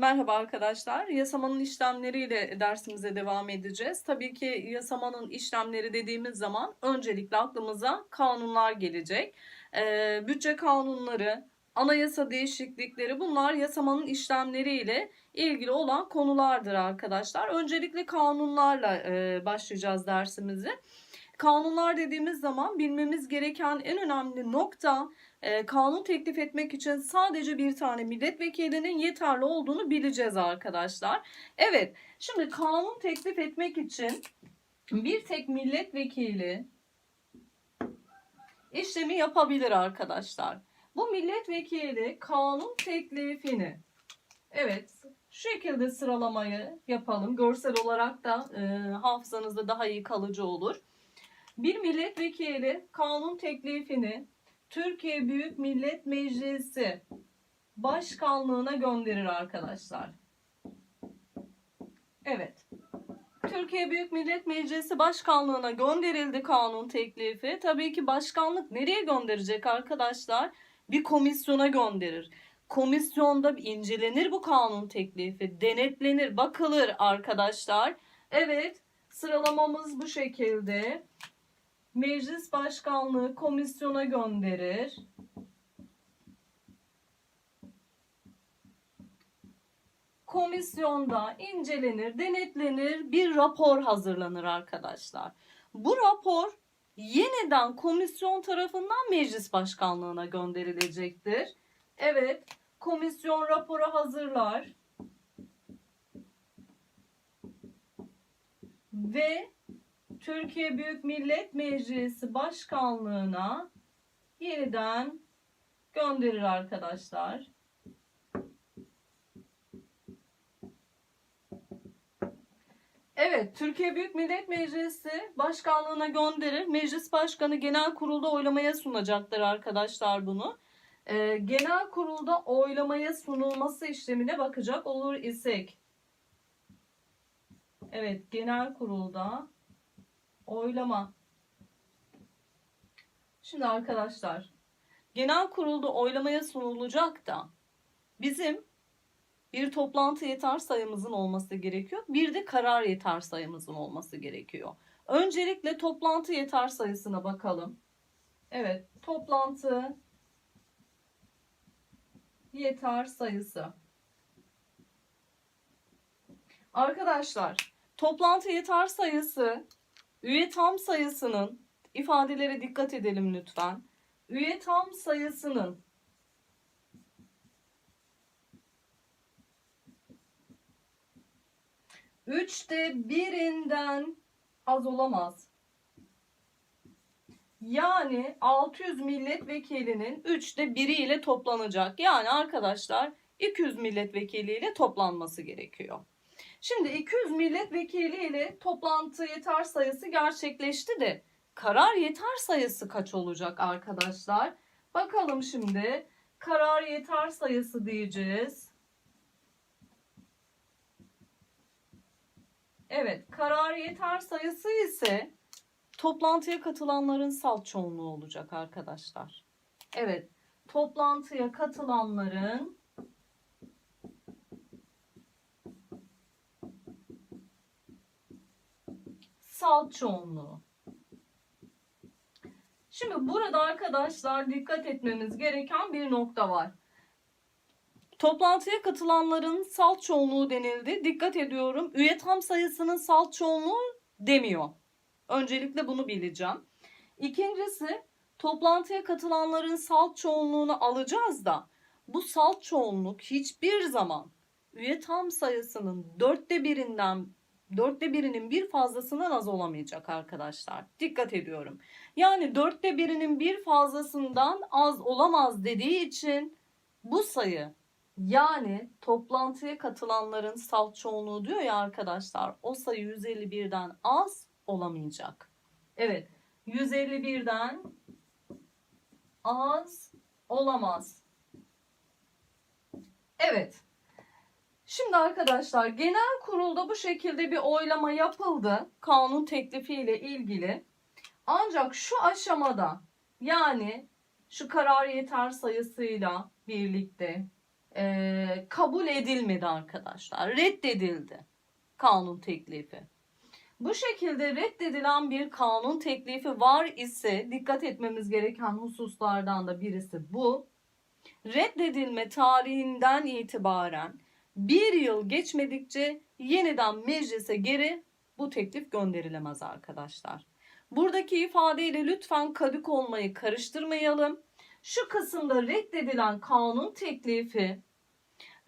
Merhaba arkadaşlar. Yasamanın işlemleriyle dersimize devam edeceğiz. Tabii ki yasamanın işlemleri dediğimiz zaman öncelikle aklımıza kanunlar gelecek. Ee, bütçe kanunları, anayasa değişiklikleri bunlar yasamanın işlemleriyle ilgili olan konulardır arkadaşlar. Öncelikle kanunlarla e, başlayacağız dersimizi. Kanunlar dediğimiz zaman bilmemiz gereken en önemli nokta e, kanun teklif etmek için sadece bir tane milletvekilinin yeterli olduğunu bileceğiz arkadaşlar. Evet, şimdi kanun teklif etmek için bir tek milletvekili işlemi yapabilir arkadaşlar. Bu milletvekili kanun teklifini evet şu şekilde sıralamayı yapalım. Görsel olarak da e, hafızanızda daha iyi kalıcı olur. Bir milletvekili kanun teklifini Türkiye Büyük Millet Meclisi Başkanlığına gönderir arkadaşlar. Evet. Türkiye Büyük Millet Meclisi Başkanlığına gönderildi kanun teklifi. Tabii ki başkanlık nereye gönderecek arkadaşlar? Bir komisyona gönderir. Komisyonda incelenir bu kanun teklifi, denetlenir, bakılır arkadaşlar. Evet, sıralamamız bu şekilde. Meclis Başkanlığı komisyona gönderir. Komisyonda incelenir, denetlenir, bir rapor hazırlanır arkadaşlar. Bu rapor yeniden komisyon tarafından meclis başkanlığına gönderilecektir. Evet, komisyon raporu hazırlar. Ve Türkiye Büyük Millet Meclisi Başkanlığına yeniden gönderir arkadaşlar. Evet, Türkiye Büyük Millet Meclisi Başkanlığına gönderir. Meclis Başkanı Genel Kurulda oylamaya sunacaktır arkadaşlar bunu. Ee, genel Kurulda oylamaya sunulması işlemine bakacak olur isek. Evet, Genel Kurulda oylama. Şimdi arkadaşlar, genel kurulda oylamaya sunulacak da bizim bir toplantı yeter sayımızın olması gerekiyor. Bir de karar yeter sayımızın olması gerekiyor. Öncelikle toplantı yeter sayısına bakalım. Evet, toplantı yeter sayısı. Arkadaşlar, toplantı yeter sayısı Üye tam sayısının ifadelere dikkat edelim lütfen. Üye tam sayısının üçte birinden az olamaz. Yani 600 milletvekilinin üçte biri ile toplanacak. Yani arkadaşlar 200 milletvekili ile toplanması gerekiyor. Şimdi 200 milletvekili ile toplantı yeter sayısı gerçekleşti de karar yeter sayısı kaç olacak arkadaşlar? Bakalım şimdi karar yeter sayısı diyeceğiz. Evet karar yeter sayısı ise toplantıya katılanların salt çoğunluğu olacak arkadaşlar. Evet toplantıya katılanların salt çoğunluğu. Şimdi burada arkadaşlar dikkat etmemiz gereken bir nokta var. Toplantıya katılanların salt çoğunluğu denildi. Dikkat ediyorum. Üye tam sayısının salt çoğunluğu demiyor. Öncelikle bunu bileceğim. İkincisi toplantıya katılanların salt çoğunluğunu alacağız da bu salt çoğunluk hiçbir zaman üye tam sayısının dörtte birinden dörtte birinin bir fazlasından az olamayacak arkadaşlar. Dikkat ediyorum. Yani dörtte birinin bir fazlasından az olamaz dediği için bu sayı yani toplantıya katılanların salt çoğunluğu diyor ya arkadaşlar o sayı 151'den az olamayacak. Evet 151'den az olamaz. Evet. Şimdi arkadaşlar genel kurulda bu şekilde bir oylama yapıldı kanun teklifi ile ilgili. Ancak şu aşamada yani şu karar yeter sayısıyla birlikte e, kabul edilmedi arkadaşlar. Reddedildi kanun teklifi. Bu şekilde reddedilen bir kanun teklifi var ise dikkat etmemiz gereken hususlardan da birisi bu. Reddedilme tarihinden itibaren bir yıl geçmedikçe yeniden meclise geri bu teklif gönderilemez arkadaşlar. Buradaki ifadeyle lütfen kadık olmayı karıştırmayalım. Şu kısımda reddedilen kanun teklifi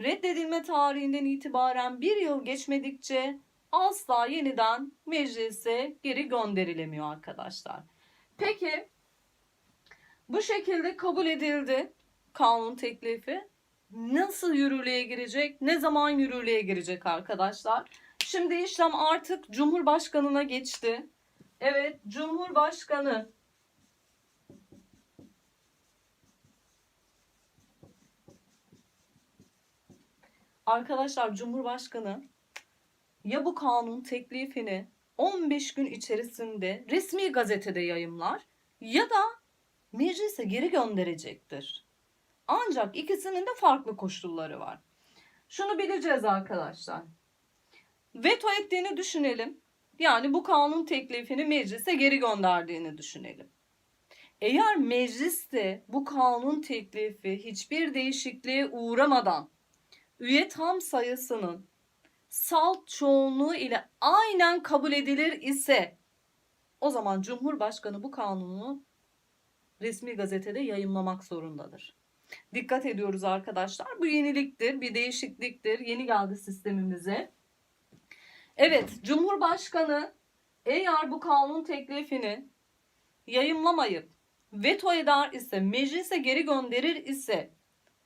reddedilme tarihinden itibaren bir yıl geçmedikçe asla yeniden meclise geri gönderilemiyor arkadaşlar. Peki bu şekilde kabul edildi kanun teklifi. Nasıl yürürlüğe girecek? Ne zaman yürürlüğe girecek arkadaşlar? Şimdi işlem artık Cumhurbaşkanına geçti. Evet, Cumhurbaşkanı Arkadaşlar Cumhurbaşkanı ya bu kanun teklifini 15 gün içerisinde resmi gazetede yayımlar ya da meclise geri gönderecektir. Ancak ikisinin de farklı koşulları var. Şunu bileceğiz arkadaşlar. Veto ettiğini düşünelim. Yani bu kanun teklifini meclise geri gönderdiğini düşünelim. Eğer mecliste bu kanun teklifi hiçbir değişikliğe uğramadan üye tam sayısının salt çoğunluğu ile aynen kabul edilir ise o zaman Cumhurbaşkanı bu kanunu resmi gazetede yayımlamak zorundadır. Dikkat ediyoruz arkadaşlar. Bu yeniliktir, bir değişikliktir. Yeni geldi sistemimize. Evet, Cumhurbaşkanı eğer bu kanun teklifini yayımlamayıp veto eder ise, meclise geri gönderir ise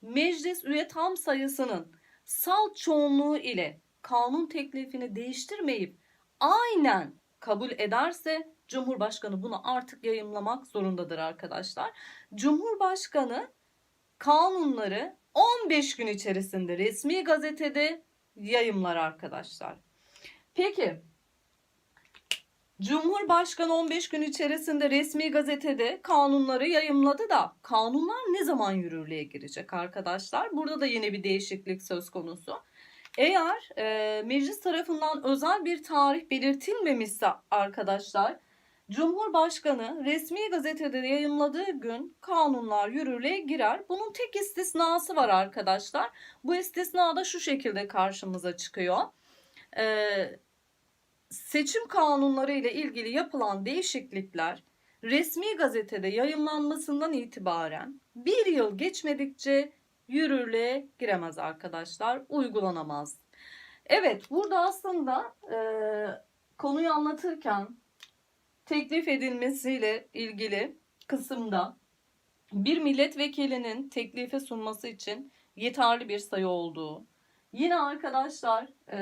meclis üye tam sayısının salt çoğunluğu ile kanun teklifini değiştirmeyip aynen kabul ederse Cumhurbaşkanı bunu artık yayımlamak zorundadır arkadaşlar. Cumhurbaşkanı kanunları 15 gün içerisinde resmi gazetede yayımlar arkadaşlar. Peki Cumhurbaşkanı 15 gün içerisinde resmi gazetede kanunları yayımladı da kanunlar ne zaman yürürlüğe girecek arkadaşlar? Burada da yine bir değişiklik söz konusu. Eğer e, meclis tarafından özel bir tarih belirtilmemişse arkadaşlar Cumhurbaşkanı resmi gazetede yayımladığı gün kanunlar yürürlüğe girer. Bunun tek istisnası var arkadaşlar. Bu istisna da şu şekilde karşımıza çıkıyor. Ee, seçim kanunları ile ilgili yapılan değişiklikler resmi gazetede yayımlanmasından itibaren bir yıl geçmedikçe yürürlüğe giremez arkadaşlar. Uygulanamaz. Evet burada aslında e, konuyu anlatırken teklif edilmesiyle ilgili kısımda bir milletvekilinin teklife sunması için yeterli bir sayı olduğu, yine arkadaşlar e,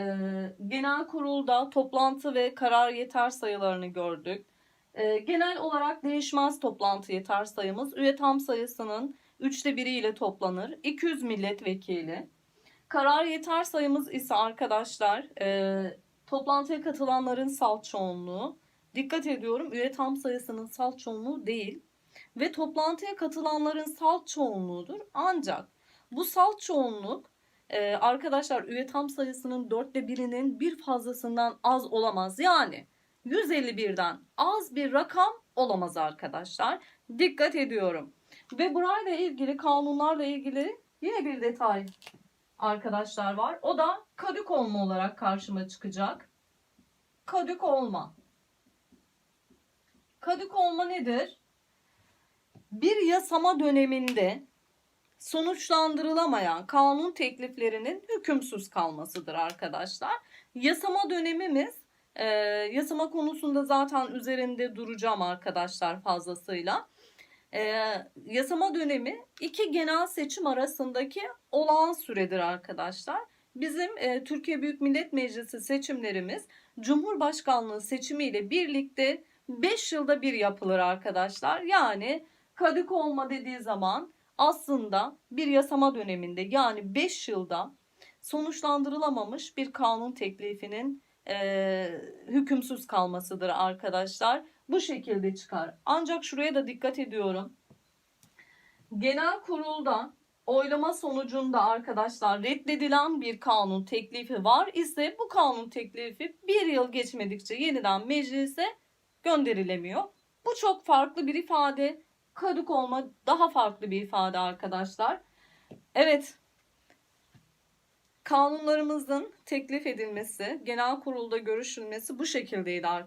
genel kurulda toplantı ve karar yeter sayılarını gördük. E, genel olarak değişmez toplantı yeter sayımız üye tam sayısının üçte biri ile toplanır. 200 milletvekili. Karar yeter sayımız ise arkadaşlar e, toplantıya katılanların salt çoğunluğu. Dikkat ediyorum üye tam sayısının salt çoğunluğu değil ve toplantıya katılanların salt çoğunluğudur. Ancak bu salt çoğunluk e, arkadaşlar üye tam sayısının dörtte birinin bir fazlasından az olamaz. Yani 151'den az bir rakam olamaz arkadaşlar. Dikkat ediyorum. Ve burayla ilgili kanunlarla ilgili yine bir detay arkadaşlar var. O da kadük olma olarak karşıma çıkacak. Kadük olma. Kadük olma nedir? Bir yasama döneminde sonuçlandırılamayan kanun tekliflerinin hükümsüz kalmasıdır arkadaşlar. Yasama dönemimiz e, yasama konusunda zaten üzerinde duracağım arkadaşlar fazlasıyla. E, yasama dönemi iki genel seçim arasındaki olağan süredir arkadaşlar. Bizim e, Türkiye Büyük Millet Meclisi seçimlerimiz Cumhurbaşkanlığı seçimiyle birlikte 5 yılda bir yapılır arkadaşlar. Yani kadık olma dediği zaman aslında bir yasama döneminde yani 5 yılda sonuçlandırılamamış bir kanun teklifinin e, hükümsüz kalmasıdır arkadaşlar. Bu şekilde çıkar. Ancak şuraya da dikkat ediyorum. Genel kurulda oylama sonucunda arkadaşlar reddedilen bir kanun teklifi var ise bu kanun teklifi bir yıl geçmedikçe yeniden meclise gönderilemiyor. Bu çok farklı bir ifade. Kaduk olma daha farklı bir ifade arkadaşlar. Evet. Kanunlarımızın teklif edilmesi, genel kurulda görüşülmesi bu şekildeydi arkadaşlar.